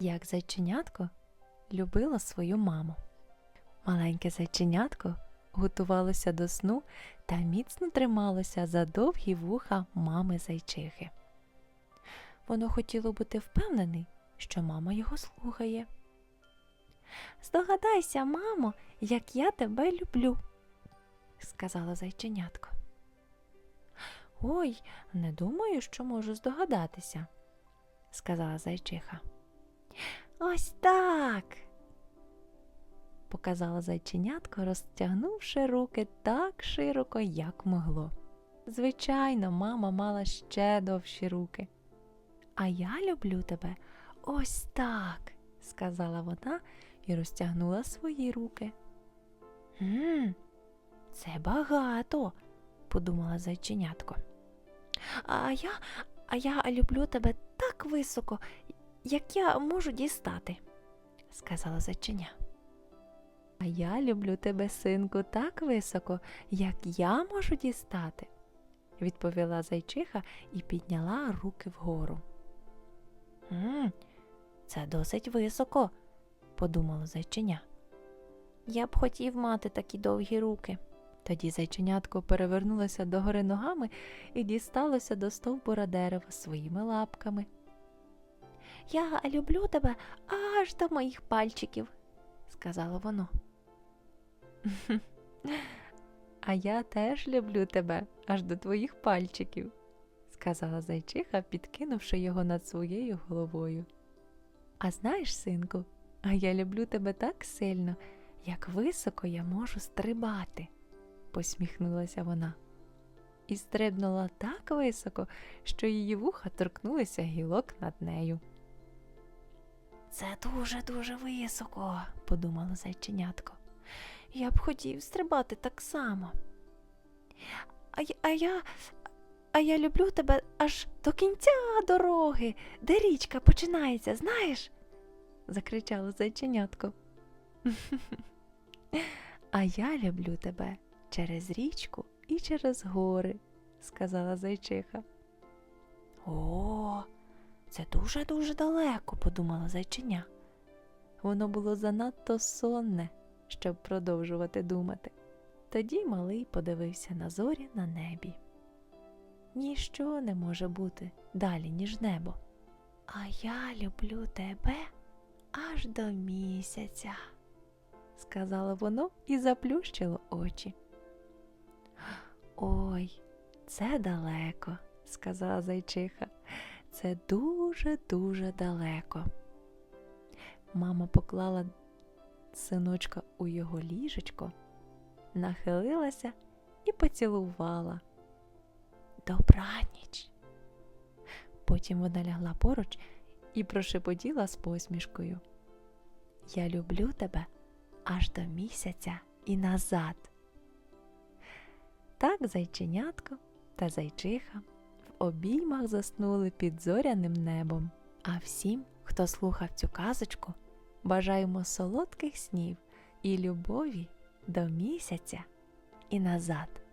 як зайченятко любило свою маму. Маленьке зайченятко готувалося до сну та міцно трималося за довгі вуха мами зайчихи. Воно хотіло бути впевнений, що мама його слухає. Здогадайся, мамо, як я тебе люблю, сказала зайченятко. Ой, не думаю, що можу здогадатися, сказала зайчиха. Ось так. Показала зайченятко, розтягнувши руки так широко, як могло. Звичайно, мама мала ще довші руки. А я люблю тебе ось так, сказала вона і розтягнула свої руки. «М, це багато, подумала зайченятко. А я, а я люблю тебе так високо, як я можу дістати, сказала зайченя. А я люблю тебе, синку, так високо, як я можу дістати, відповіла зайчиха і підняла руки вгору. «М, це досить високо, подумало зайченя. Я б хотів мати такі довгі руки. Тоді зайченятко перевернулося догори ногами і дісталося до стовбура дерева своїми лапками. Я люблю тебе аж до моїх пальчиків, сказало воно. А я теж люблю тебе аж до твоїх пальчиків, сказала зайчиха, підкинувши його над своєю головою. А знаєш, синку, а я люблю тебе так сильно, як високо я можу стрибати, посміхнулася вона. І стрибнула так високо, що її вуха торкнулися гілок над нею. Це дуже-дуже високо, подумало зайченятко. Я б хотів стрибати так само. А, а я. А я люблю тебе аж до кінця дороги, де річка починається, знаєш? закричало зайченятко. А я люблю тебе через річку і через гори, сказала зайчиха. О, це дуже-дуже далеко, подумала зайчиня. Воно було занадто сонне, щоб продовжувати думати. Тоді малий подивився на зорі на небі. Ніщо не може бути далі, ніж небо. А я люблю тебе аж до місяця, сказало воно і заплющило очі. Ой, це далеко, сказала зайчиха. Це дуже-дуже далеко. Мама поклала синочка у його ліжечко, нахилилася і поцілувала. Добраніч. Потім вона лягла поруч і прошепотіла з посмішкою. Я люблю тебе аж до місяця і назад. Так зайченятко та зайчиха обіймах заснули під зоряним небом. А всім, хто слухав цю казочку, бажаємо солодких снів і любові до місяця і назад.